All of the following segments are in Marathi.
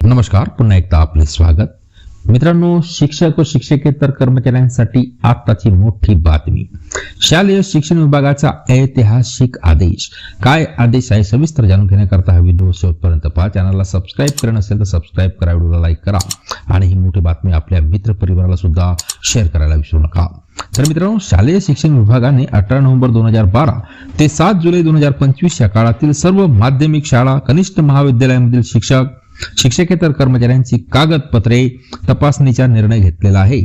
नमस्कार पुन्हा एकदा आपले स्वागत. मित्रांनो शिक्षक व शिक्षकेतर कर्मचाऱ्यांसाठी आताची मोठी बातमी. शालेय शिक्षण विभागाचा ऐतिहासिक आदेश. काय आदेश आहे सविस्तर जाणून घेण्याकरता हा व्हिडिओ शेवटपर्यंत पहा. चॅनलला सबस्क्राईब करणं असेल तर सबस्क्राईब करा व्हिडिओला लाईक करा आणि ही मोठी बातमी आपल्या मित्र परिवाराला सुद्धा शेअर करायला विसरू नका. तर मित्रांनो शालेय शिक्षण विभागाने अठरा नोव्हेंबर दोन हजार बारा ते सात जुलै दोन हजार पंचवीस या काळातील सर्व माध्यमिक शाळा कनिष्ठ महाविद्यालयामधील शिक्षक शिक्षकेतर कर्मचाऱ्यांची कागदपत्रे तपासणीचा निर्णय घेतलेला आहे.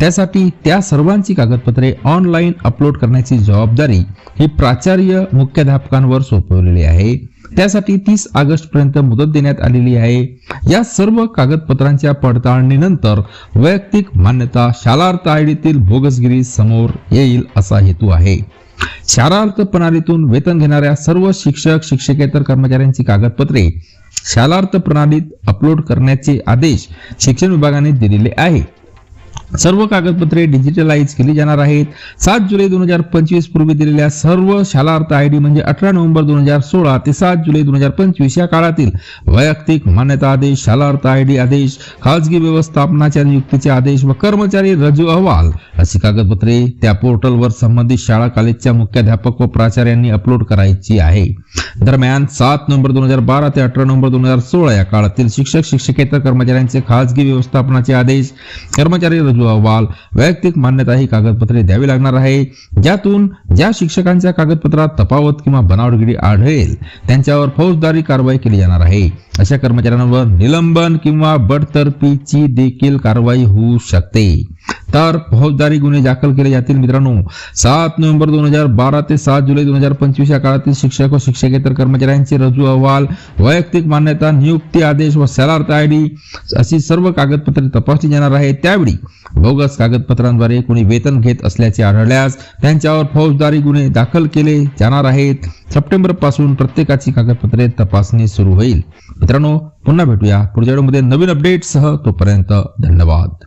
त्यासाठी त्या सर्वांची कागदपत्रे ऑनलाईन अपलोड करण्याची जबाबदारी ही प्राचार्य मुख्याध्यापकांवर सोपवलेली आहे. त्यासाठी तीस ऑगस्ट पर्यंत मुदत देण्यात आलेली आहे. या सर्व कागदपत्रांच्या पडताळणीनंतर वैयक्तिक मान्यता शालार्थ आयडीतील बोगसगिरी समोर येईल असा हेतू आहे. शालार्थ प्रणालीतून वेतन घेणाऱ्या सर्व शिक्षक शिक्षकेतर कर्मचाऱ्यांची कागदपत्रे शालार्थ प्रणालीत अपलोड करण्याचे आदेश शिक्षण विभागाने दिलेले आहे सर्व कागदपत्रे डिजिटलाइज केली जाणार आहेत. सात जुलै दोन हजार पंचवीस पूर्वी दिलेल्या सर्व शालार्थ आय डी म्हणजे अठरा नोव्हेंबर दोन हजार सोळा ते सात जुलै दोन हजार पंचवीस या काळातील वैयक्तिक मान्यता आदेश शालार्थ आय डी आदेश खाजगी व्यवस्थापनाच्या नियुक्तीचे आदेश व कर्मचारी रजू अहवाल अशी कागदपत्रे त्या पोर्टलवर संबंधित शाळा कॉलेजच्या मुख्याध्यापक व प्राचार्यांनी अपलोड करायची आहे. दरम्यान सात नोव्हेंबर दोन हजार बारा ते अठरा नोव्हेंबर दोन हजार सोळा या काळातील शिक्षक शिक्षकेतर कर्मचाऱ्यांचे खाजगी व्यवस्थापनाचे आदेश कर्मचारी रजू अहवाल वैयक्तिक मान्यता ही कागदपत्रे द्यावी लागणार आहे. ज्यातून ज्या शिक्षकांच्या कागदपत्रात तफावत किंवा बनावटगिरी आढळेल त्यांच्यावर फौजदारी कारवाई केली जाणार आहे. अशा कर्मचाऱ्यांवर निलंबन किंवा बडतर्फीची देखील कारवाई होऊ शकते. तर फौजदारी गुन्हे दाखल केले जातील. मित्रांनो सात नोव्हेंबर दोन हजार बारा ते सात जुलै दोन हजार पंचवीस या काळातील शिक्षक व शिक्षकेतर कर्मचाऱ्यांचे रजू अहवाल वैयक्तिक मान्यता नियुक्ती आदेश व सलार्थ आय डी अशी सर्व कागदपत्रे तपासली जाणार आहेत. त्यावेळी बोगस कागदपत्रांद्वारे कोणी वेतन घेत असल्याचे आढळल्यास त्यांच्यावर फौजदारी गुन्हे दाखल केले जाणार आहेत. सप्टेंबरपासून प्रत्येकाची कागदपत्रे तपासणी सुरू होईल. मित्रांनो पुन्हा भेटूया पुढच्या व्हिडिओमध्ये. नवीन अपडेटसह तोपर्यंत धन्यवाद.